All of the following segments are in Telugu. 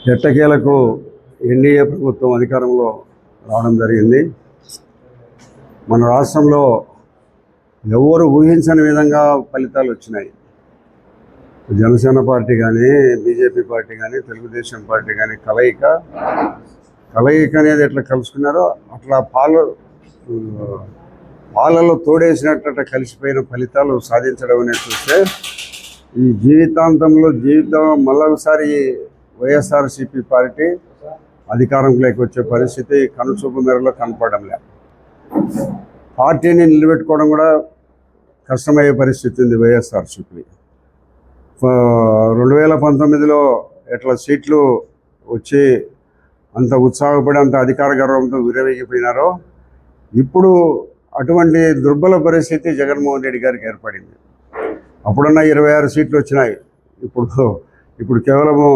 ఎట్టకేలకు ఎన్డీఏ ప్రభుత్వం అధికారంలో రావడం జరిగింది. మన రాష్ట్రంలో ఎవరు ఊహించని విధంగా ఫలితాలు వచ్చినాయి. జనసేన పార్టీ కానీ బీజేపీ పార్టీ కానీ తెలుగుదేశం పార్టీ కానీ కలయిక కలయిక అనేది ఎట్లా కలుసుకున్నారో అట్లా పాలు పాలలో తోడేసినట్టు కలిసిపోయిన ఫలితాలు సాధించడం అనేది చూస్తే ఈ జీవితాంతంలో జీవితం మళ్ళొకసారి వైఎస్ఆర్సీపీ పార్టీ అధికారంలోకి వచ్చే పరిస్థితి కనుచూపు మేరలో కనపడడం లేదు. పార్టీని నిలబెట్టుకోవడం కూడా కష్టమయ్యే పరిస్థితి ఉంది వైఎస్ఆర్సీపీ. రెండు వేల పంతొమ్మిదిలో ఎట్లా సీట్లు వచ్చి అంత ఉత్సాహపడి అంత అధికార గర్వంతో విరవేగిపోయినారో ఇప్పుడు అటువంటి దుర్బల పరిస్థితి జగన్మోహన్ రెడ్డి గారికి ఏర్పడింది. అప్పుడున్న ఇరవై ఆరు సీట్లు వచ్చినాయి. ఇప్పుడు ఇప్పుడు కేవలము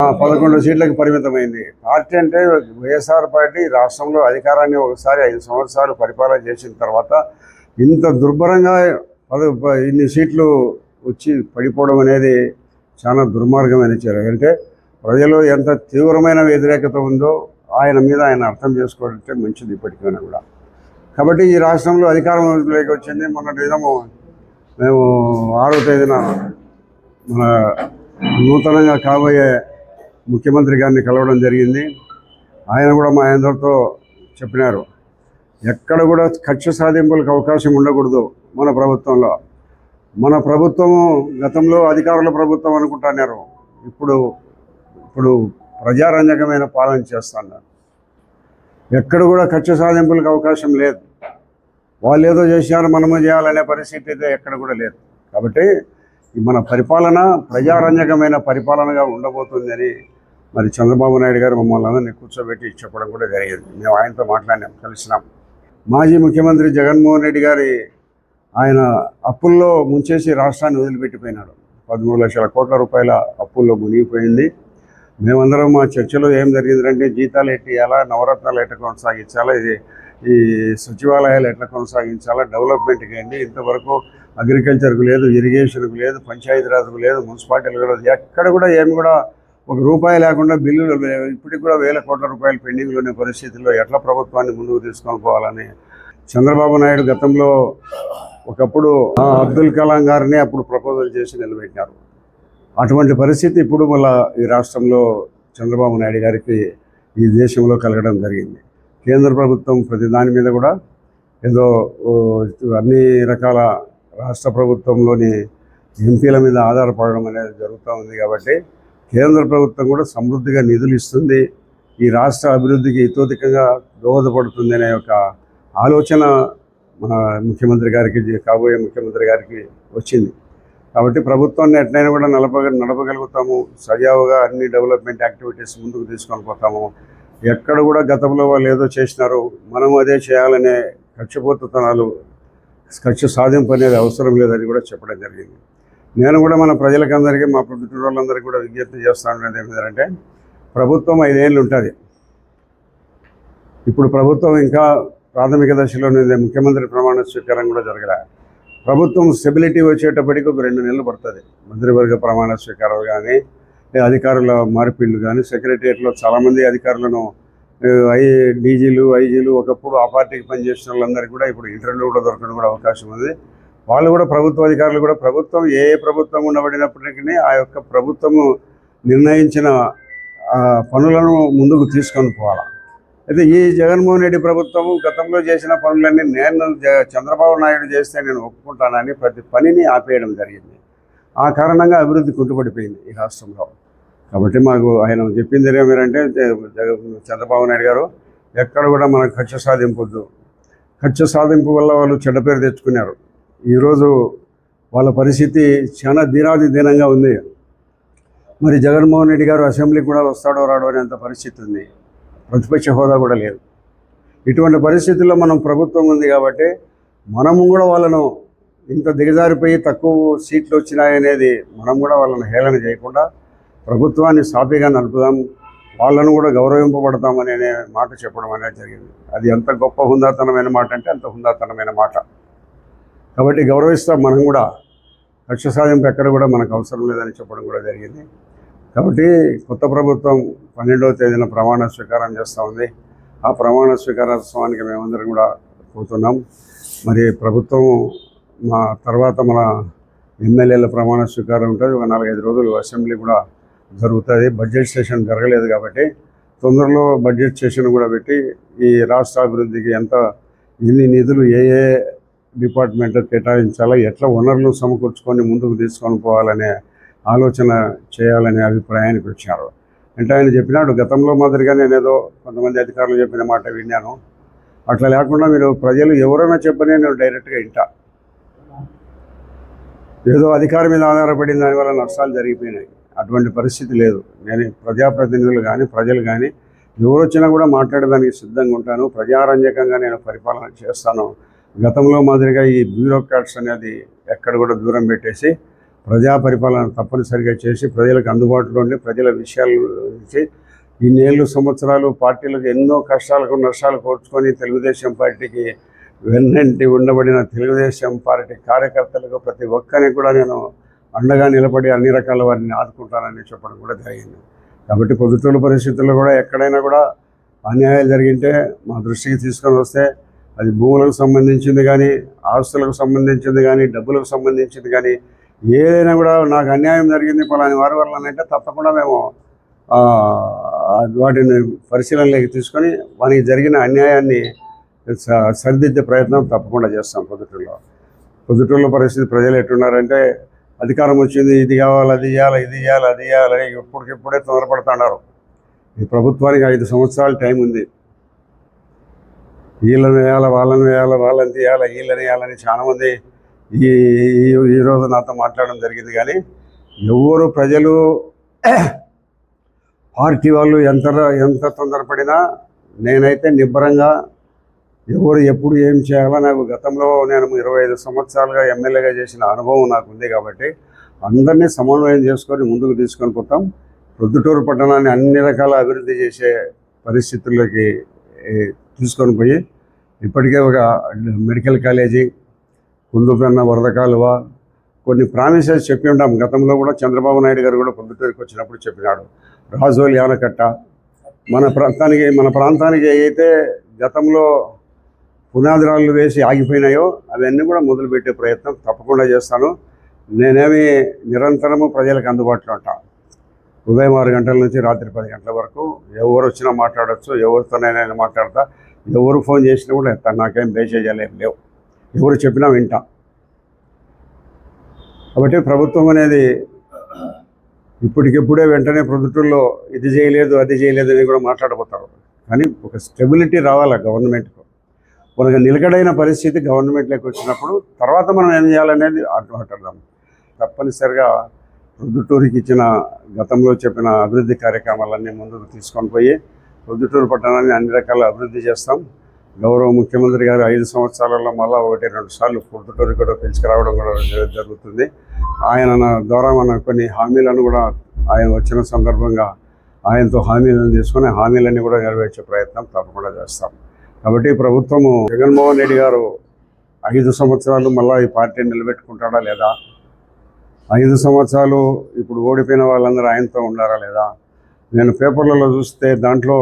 పదకొండు సీట్లకు పరిమితమైంది. పార్టీ అంటే వైఎస్ఆర్ పార్టీ రాష్ట్రంలో అధికారాన్ని ఒకసారి ఐదు సంవత్సరాలు పరిపాలన చేసిన తర్వాత ఇంత దుర్భరంగా పద ఇన్ని సీట్లు వచ్చి పడిపోవడం అనేది చాలా దుర్మార్గమైన చర్య. అంటే ప్రజలు ఎంత తీవ్రమైన వ్యతిరేకత ఉందో ఆయన మీద ఆయన అర్థం చేసుకోవాలంటే మంచిది ఇప్పటికైనా కూడా. కాబట్టి ఈ రాష్ట్రంలో అధికారంలోకి వచ్చింది. మొన్నటి దినము మేము ఆరో తేదీన మన నూతనంగా కాబోయే ముఖ్యమంత్రి గారిని కలవడం జరిగింది. ఆయన కూడా మా అందరితో చెప్పినారు. ఎక్కడ కూడా కక్ష సాధింపులకు అవకాశం ఉండకూడదు మన ప్రభుత్వంలో. మన ప్రభుత్వము గతంలో అధికారుల ప్రభుత్వం అనుకుంటున్నారు. ఇప్పుడు ఇప్పుడు ప్రజారంజకమైన పాలన చేస్తున్నారు. ఎక్కడ కూడా కక్ష సాధింపులకు అవకాశం లేదు. వాళ్ళు ఏదో చేశారు మనము చేయాలనే పరిస్థితి అయితే ఎక్కడ కూడా లేదు. కాబట్టి మన పరిపాలన ప్రజారంజకమైన పరిపాలనగా ఉండబోతుందని మరి చంద్రబాబు నాయుడు గారు మమ్మల్ని అందరినీ కూర్చోబెట్టి చెప్పడం కూడా జరిగింది. మేము ఆయనతో మాట్లాడినాం కలిసినాం. మాజీ ముఖ్యమంత్రి జగన్మోహన్ రెడ్డి గారి ఆయన అప్పుల్లో ముంచేసి రాష్ట్రాన్ని వదిలిపెట్టిపోయినాడు. పదమూడు లక్షల కోట్ల రూపాయల అప్పుల్లో మునిగిపోయింది. మేమందరం మా చర్చలో ఏం జరిగిందంటే జీతాలు ఎట్టి ఇవ్వాలా నవరత్నాలు ఎట్లా కొనసాగించాలా ఇది ఈ సచివాలయాలు ఎట్లా కొనసాగించాలా డెవలప్మెంట్కి అండి. ఇంతవరకు అగ్రికల్చర్కు లేదు ఇరిగేషన్కు లేదు పంచాయతీరాజ్కు లేదు మున్సిపాలిటీలు లేదు. ఎక్కడ కూడా ఏమి కూడా ఒక రూపాయి లేకుండా బిల్లులు ఇప్పటికి కూడా వేల కోట్ల రూపాయలు పెండింగ్లో ఉన్న పరిస్థితుల్లో ఎట్లా ప్రభుత్వాన్ని ముందుకు తీసుకొని పోవాలని చంద్రబాబు నాయుడు గతంలో ఒకప్పుడు అబ్దుల్ కలాం గారిని అప్పుడు ప్రపోజల్ చేసి నిలబెట్టినారు. అటువంటి పరిస్థితి ఇప్పుడు మళ్ళా ఈ రాష్ట్రంలో చంద్రబాబు నాయుడు గారికి ఈ దేశంలో కలగడం జరిగింది. కేంద్ర ప్రభుత్వం ప్రతి దాని మీద కూడా ఏదో అన్ని రకాల రాష్ట్ర ప్రభుత్వంలోని ఎంపీల మీద ఆధారపడడం అనేది జరుగుతూ ఉంది కాబట్టి కేంద్ర ప్రభుత్వం కూడా సమృద్ధిగా నిధులు ఇస్తుంది. ఈ రాష్ట్ర అభివృద్ధికి ఇతోధికంగా దోహదపడుతుంది అనే ఒక ఆలోచన మన ముఖ్యమంత్రి గారికి కాబోయే ముఖ్యమంత్రి గారికి వచ్చింది. కాబట్టి ప్రభుత్వాన్ని ఎట్లయినా కూడా నడప నడపగలుగుతాము. సజావుగా అన్ని డెవలప్మెంట్ యాక్టివిటీస్ ముందుకు తీసుకొని పోతాము. ఎక్కడ కూడా గతంలో వాళ్ళు ఏదో చేసినారు మనం అదే చేయాలనే కక్షపోతుతనాలు కక్ష సాధింపు అనేది అవసరం లేదని కూడా చెప్పడం జరిగింది. నేను కూడా మన ప్రజలకందరికీ మా ప్రొద్దుటూరు వాళ్ళందరికీ కూడా విజ్ఞప్తి చేస్తాను ఏమిటంటే ప్రభుత్వం ఐదేళ్ళు ఉంటుంది. ఇప్పుడు ప్రభుత్వం ఇంకా ప్రాథమిక దశలోనే ముఖ్యమంత్రి ప్రమాణ స్వీకారం కూడా జరగలే. ప్రభుత్వం స్టెబిలిటీ వచ్చేటప్పటికి ఒక రెండు నెలలు పడుతుంది. మంత్రివర్గ ప్రమాణ స్వీకారాలు కానీ అధికారుల మార్పిళ్ళు కానీ సెక్రటరియట్లో చాలామంది అధికారులను ఐ డీజీలు ఐజీలు ఒకప్పుడు ఆ పార్టీకి పనిచేసిన వాళ్ళందరికీ కూడా ఇప్పుడు ఇంటర్వ్యూలు కూడా దొరకడం కూడా అవకాశం ఉంది. వాళ్ళు కూడా ప్రభుత్వ అధికారులు కూడా ప్రభుత్వం ఏ ప్రభుత్వం ఉండబడినప్పటికీ ఆ యొక్క ప్రభుత్వము నిర్ణయించిన ఆ, పనులను ముందుకు తీసుకొని పోవాలి. అయితే ఈ జగన్మోహన్ రెడ్డి ప్రభుత్వము గతంలో చేసిన పనులన్నీ నేను జ- చంద్రబాబు నాయుడు చేస్తే నేను ఒప్పుకుంటానని ప్రతి పనిని ఆపేయడం జరిగింది. ఆ కారణంగా అభివృద్ధి కుంటుపడిపోయింది ఈ రాష్ట్రంలో. కాబట్టి మాకు ఆయన చెప్పింది ఏమేరంటే చంద్రబాబు నాయుడు గారు ఎక్కడ కూడా మనకు ఖర్చు సాధింపొద్దు. ఖర్చు సాధింపు వల్ల వాళ్ళు చెడ్డ పేరు తెచ్చుకున్నారు. ఈరోజు వాళ్ళ పరిస్థితి చాలా దీనాది దీనంగా ఉంది. మరి జగన్మోహన్ రెడ్డి గారు అసెంబ్లీకి కూడా వస్తాడో రాడో అనేంత పరిస్థితి ఉంది. ప్రతిపక్ష హోదా కూడా లేదు. ఇటువంటి పరిస్థితుల్లో మనం ప్రభుత్వం ఉంది కాబట్టి మనము కూడా వాళ్ళను ఇంత దిగజారిపోయి తక్కువ సీట్లు వచ్చినాయనేది మనం కూడా వాళ్ళని హేళన చేయకుండా ప్రభుత్వాన్ని సాఫీగా నడుపుదాం వాళ్ళను కూడా గౌరవింపబడతామని అనే మాట చెప్పడం అనేది జరిగింది. అది ఎంత గొప్ప హుందాతనమైన మాట అంటే అంత హుందాతనమైన మాట. కాబట్టి గౌరవిస్తాం మనం కూడా లక్ష్య సాధింపు ఎక్కడ కూడా మనకు అవసరం లేదని చెప్పడం కూడా జరిగింది. కాబట్టి కొత్త ప్రభుత్వం పన్నెండవ తేదీన ప్రమాణ స్వీకారం చేస్తూ ఉంది. ఆ ప్రమాణ స్వీకారోత్సవానికి మేమందరం కూడా పోతున్నాం మరి ప్రభుత్వం మా తర్వాత మన ఎమ్మెల్యేల ప్రమాణ స్వీకారం ఉంటుంది. ఒక నాలుగైదు రోజులు అసెంబ్లీ కూడా జరుగుతుంది. బడ్జెట్ సెషన్ జరగలేదు కాబట్టి తొందరలో బడ్జెట్ సెషన్ కూడా పెట్టి ఈ రాష్ట్ర అభివృద్ధికి ఎంత ఎన్ని నిధులు ఏ ఏ డిపార్ట్మెంట్ కేటాయించాలా? ఎట్లా వనరులు సమకూర్చుకొని ముందుకు తీసుకొని పోవాలనే ఆలోచన చేయాలనే అభిప్రాయానికి వచ్చారు అంటే ఆయన చెప్పినాడు గతంలో మాదిరిగా నేనేదో కొంతమంది అధికారులు చెప్పిన మాట విన్నాను. అట్లా లేకుండా మీరు ప్రజలు ఎవరైనా చెప్పని నేను డైరెక్ట్గా వింటా. ఏదో అధికారం మీద ఆధారపడిన దానివల్ల నష్టాలు జరిగిపోయినాయి. అటువంటి పరిస్థితి లేదు. నేను ప్రజాప్రతినిధులు కానీ ప్రజలు కానీ ఎవరు వచ్చినా కూడా మాట్లాడడానికి సిద్ధంగా ఉంటాను. ప్రజారంజకంగా నేను పరిపాలన చేస్తాను. గతంలో మాదిరిగా ఈ బ్యూరోక్రాట్స్ అనేది ఎక్కడ కూడా దూరం పెట్టేసి ప్రజా పరిపాలన తప్పనిసరిగా చేసి ప్రజలకు అందుబాటులో ఉండి ప్రజల విషయాలు ఇచ్చి ఇన్నేళ్ళు సంవత్సరాలు పార్టీలకు ఎన్నో కష్టాలకు నష్టాలు కోర్చుకొని తెలుగుదేశం పార్టీకి వెన్నంటి ఉండబడిన తెలుగుదేశం పార్టీ కార్యకర్తలకు ప్రతి ఒక్కరిని కూడా నేను అండగా నిలబడి అన్ని రకాల వారిని ఆదుకుంటానని చెప్పడం కూడా జరిగింది. కాబట్టి పొద్దుటూరు పరిస్థితుల్లో కూడా ఎక్కడైనా కూడా అన్యాయాలు జరిగింటే మా దృష్టికి తీసుకొని వస్తే అది భూములకు సంబంధించింది కానీ ఆస్తులకు సంబంధించింది కానీ డబ్బులకు సంబంధించింది కానీ ఏదైనా కూడా నాకు అన్యాయం జరిగింది పలాని వారి వల్ల అంటే తప్పకుండా మేము వాటిని పరిశీలనలోకి తీసుకొని వానికి జరిగిన అన్యాయాన్ని స- సరిదిద్దే ప్రయత్నం తప్పకుండా చేస్తాం పొద్దుటూరులో. పొద్దుటూరులో పరిస్థితి ప్రజలు ఎట్టున్నారంటే అధికారం వచ్చింది ఇది కావాలి అది చేయాలి ఇది చేయాలి అది చేయాలని ఇప్పటికిప్పుడే తొందరపడుతున్నారు. ఈ ప్రభుత్వానికి ఐదు సంవత్సరాల టైం ఉంది. వీళ్ళని వేయాలి వాళ్ళని వేయాలి వాళ్ళని తీయాలి వీళ్ళని వేయాలని చాలామంది ఈ ఈ- ఈరోజు నాతో మాట్లాడడం జరిగింది. కానీ ఎవరు ప్రజలు పార్టీ వాళ్ళు ఎంత ఎంత తొందరపడినా నేనైతే నిబ్బరంగా ఎవరు ఎప్పుడు ఏం చేయాలో నాకు గతంలో నేను ఇరవై ఐదు సంవత్సరాలుగా ఎమ్మెల్యేగా చేసిన అనుభవం నాకు ఉంది కాబట్టి అందరినీ సమన్వయం చేసుకొని ముందుకు తీసుకొని పోతాం. ప్రొద్దుటూరు పట్టణాన్ని అన్ని రకాల అభివృద్ధి చేసే పరిస్థితుల్లోకి ఏ, తీసుకొని పోయి ఇప్పటికే ఒక మెడికల్ కాలేజీ కుందుపెన్న వరద కాలువ కొన్ని ప్రామిసెస్ చెప్పి ఉంటాం. గతంలో కూడా చంద్రబాబు నాయుడు గారు కూడా పొద్దుటూరుకు వచ్చినప్పుడు చెప్పినాడు. రాజోలి ఆనకట్ట మన ప్రాంతానికి మన ప్రాంతానికి అయితే గతంలో పునాదిరాలు వేసి ఆగిపోయినాయో అవన్నీ కూడా మొదలుపెట్టే ప్రయత్నం తప్పకుండా చేస్తాను. నేనేమి నిరంతరము ప్రజలకు అందుబాటులో ఉంటా. ఉదయం ఆరు గంటల నుంచి రాత్రి పది గంటల వరకు ఎవరు వచ్చినా మాట్లాడచ్చు ఎవరితోనైనా మాట్లాడతా. ఎవరు ఫోన్ చేసినా కూడా ఎత్తాను నాకేం బేసేజాలు ఏం లేవు. ఎవరు చెప్పినా వింటా. కాబట్టి ప్రభుత్వం అనేది ఇప్పటికిప్పుడే వెంటనే ప్రభుత్వంలో ఇది చేయలేదు అది చేయలేదు అని కూడా మాట్లాడబోతారు. కానీ ఒక స్టెబిలిటీ రావాలి గవర్నమెంట్కు మనకు నిలకడైన పరిస్థితి గవర్నమెంట్లోకి వచ్చినప్పుడు తర్వాత మనం ఏం చేయాలనేది అటు మాట్లాడదాం తప్పనిసరిగా ప్రొద్దుటూరికి ఇచ్చిన గతంలో చెప్పిన అభివృద్ధి కార్యక్రమాలన్నీ ముందుకు తీసుకొని పోయి ప్రొద్దుటూరు పట్టణాన్ని అన్ని రకాల అభివృద్ధి చేస్తాం. గౌరవ ముఖ్యమంత్రి గారు ఐదు సంవత్సరాలలో మళ్ళా ఒకటి రెండు సార్లు ప్రొద్దుటూరు కూడా పిలుచుకురావడం కూడా జరుగుతుంది. ఆయన ద్వారా మన కొన్ని హామీలను కూడా ఆయన వచ్చిన సందర్భంగా ఆయనతో హామీలను తీసుకొని హామీలన్నీ కూడా నెరవేర్చే ప్రయత్నం తప్పకుండా చేస్తాం. కాబట్టి ప్రభుత్వము జగన్మోహన్ రెడ్డి గారు ఐదు సంవత్సరాలు మళ్ళీ ఈ పార్టీని నిలబెట్టుకుంటాడా లేదా? ఐదు సంవత్సరాలు ఇప్పుడు ఓడిపోయిన వాళ్ళందరూ ఆయనతో ఉన్నారా లేదా? నేను పేపర్లలో చూస్తే దాంట్లో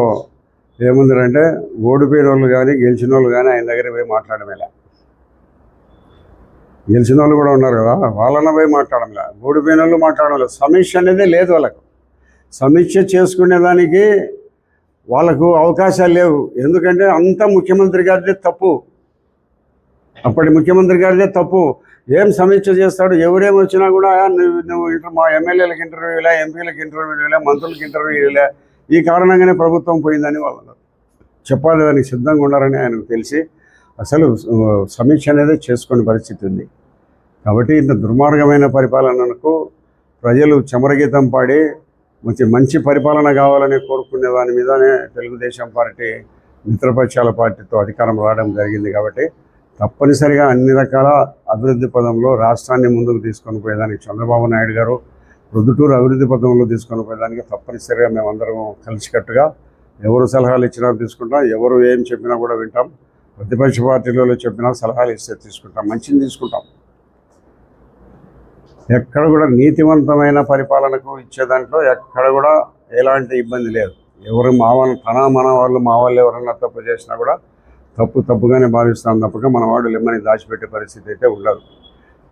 ఏముందంటే ఓడిపోయిన వాళ్ళు కానీ గెలిచిన వాళ్ళు కానీ ఆయన దగ్గర పోయి మాట్లాడమేలా. గెలిచిన వాళ్ళు కూడా ఉన్నారు కదా వాళ్ళన పోయి మాట్లాడమేలా. ఓడిపోయిన వాళ్ళు మాట్లాడడం సమీక్ష అనేది లేదు వాళ్ళకు. సమీక్ష చేసుకునేదానికి వాళ్ళకు అవకాశాలు లేవు. ఎందుకంటే అంత ముఖ్యమంత్రి గారిదే తప్పు. అప్పటి ముఖ్యమంత్రి గారిదే తప్పు. ఏం సమీక్ష చేస్తాడు? ఎవరేం వచ్చినా కూడా నువ్వు నువ్వు ఇంటర్ మా ఎమ్మెల్యేలకు ఇంటర్వ్యూలే ఎంపీలకు ఇంటర్వ్యూలే మంత్రులకు ఇంటర్వ్యూలే ఈ కారణంగానే ప్రభుత్వం పోయిందని వాళ్ళు చెప్పాలి దానికి సిద్ధంగా ఉన్నారని ఆయనకు తెలిసి అసలు సమీక్ష అనేది చేసుకునే పరిస్థితి ఉంది. కాబట్టి ఇంత దుర్మార్గమైన పరిపాలనకు ప్రజలు చమరగీతం పాడి మంచి మంచి పరిపాలన కావాలని కోరుకునే దాని మీదనే తెలుగుదేశం పార్టీ మిత్రపక్షాల పార్టీతో అధికారం రావడం జరిగింది కాబట్టి తప్పనిసరిగా అన్ని రకాల అభివృద్ధి పదంలో రాష్ట్రాన్ని ముందుకు తీసుకొని పోయేదానికి చంద్రబాబు నాయుడు గారు ప్రొద్దుటూరు అభివృద్ధి పదంలో తీసుకొని పోయేదానికి తప్పనిసరిగా మేమందరం కలిసికట్టుగా ఎవరు సలహాలు ఇచ్చినా తీసుకుంటాం ఎవరు ఏం చెప్పినా కూడా వింటాం ప్రతిపక్ష పార్టీలలో చెప్పినా సలహాలు ఇస్తే తీసుకుంటాం మంచిని తీసుకుంటాం. ఎక్కడ కూడా నీతివంతమైన పరిపాలనకు ఇచ్చే దాంట్లో ఎక్కడ కూడా ఎలాంటి ఇబ్బంది లేదు. ఎవరు మా వాళ్ళు తన మన వాళ్ళు మా వాళ్ళు ఎవరన్నా తప్పు చేసినా కూడా తప్పు తప్పుగానే భావిస్తాం తప్పక మన వాడు లెమ్మని దాచిపెట్టే పరిస్థితి అయితే ఉండదు.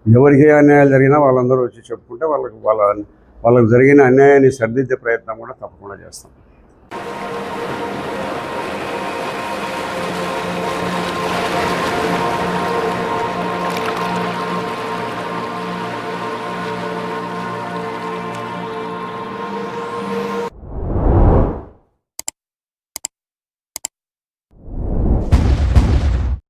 ఎవరికి ఏ అన్యాయాలు జరిగినా వాళ్ళందరూ వచ్చి చెప్పుకుంటే వాళ్ళకి వాళ్ళ వాళ్ళకు జరిగిన అన్యాయాన్ని సరిదిద్దే ప్రయత్నం కూడా తప్పకుండా చేస్తాం.